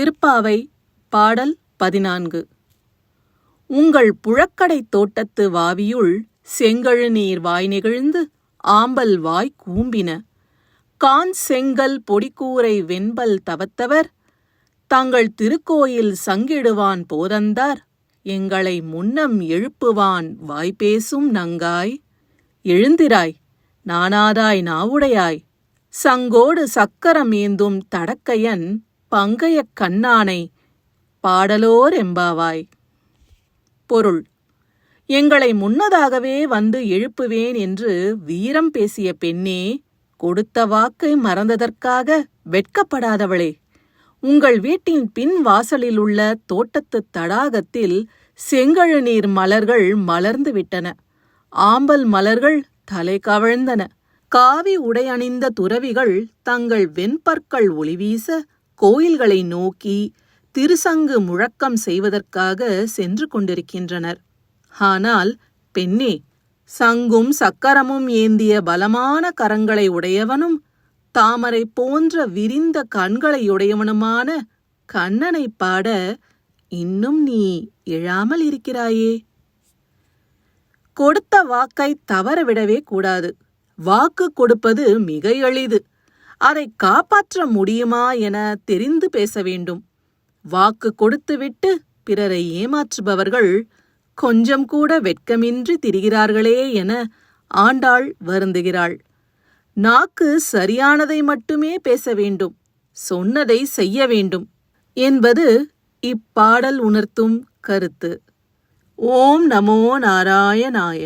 திருப்பாவை பாடல் பதினான்கு. உங்கள் புழக்கடைத் தோட்டத்து வாவியுள் செங்கழு நீர் வாய் நிகழ்ந்து ஆம்பல் வாய் கூம்பின. கான் செங்கல் பொடிக்கூரை வெண்பல் தவத்தவர் தங்கள் திருக்கோயில் சங்கிடுவான் போதந்தார் எங்களை முன்னம் எழுப்புவான் வாய்பேசும் நங்காய். எழுந்திராய் நானாதாய் நாவுடையாய் சங்கோடு சக்கரம் ஏந்தும் தடக்கையன் பங்கையக் கண்ணானை பாடலோர் எம்பாவாய் பொருள் எங்களை முன்னதாகவே வந்து எழுப்புவேன் என்று வீரம் பேசிய பெண்ணே கொடுத்த வாக்கை மறந்ததற்காக வெட்கப்படாதவளே உங்கள் வீட்டின் பின் வாசலில் உள்ள தோட்டத்துத் தடாகத்தில் செங்கழு நீர் மலர்கள் மலர்ந்து விட்டன. ஆம்பல் மலர்கள் தலை கவிழ்ந்தன. காவி உடையணிந்த துறவிகள் தங்கள் வெண்பற்கள் ஒளிவீச கோயில்களை நோக்கி திருசங்கு முழக்கம் செய்வதற்காக சென்று கொண்டிருக்கின்றனர். ஆனால் பெண்ணே சங்கும் சக்கரமும் ஏந்திய பலமான கரங்களை உடையவனும் தாமரை போன்ற விரிந்த கண்களையுடையவனுமான கண்ணனை பாட இன்னும் நீ எழாமல் இருக்கிறாயே? கொடுத்த வாக்கை தவறவிடவே கூடாது. வாக்கு கொடுப்பது மிக எளிது. அதை காப்பாற்ற முடியுமா என தெரிந்து பேச வேண்டும். வாக்கு கொடுத்துவிட்டு பிறரை ஏமாற்றுபவர்கள் கொஞ்சம் கூட வெட்கமின்றி திரிகிறார்களே என ஆண்டாள் வருந்துகிறாள். நாக்கு சரியானதை மட்டுமே பேச வேண்டும் சொன்னதை செய்ய வேண்டும் என்பது இப்பாடல் உணர்த்தும் கருத்து. ஓம் நமோ நாராயணாய.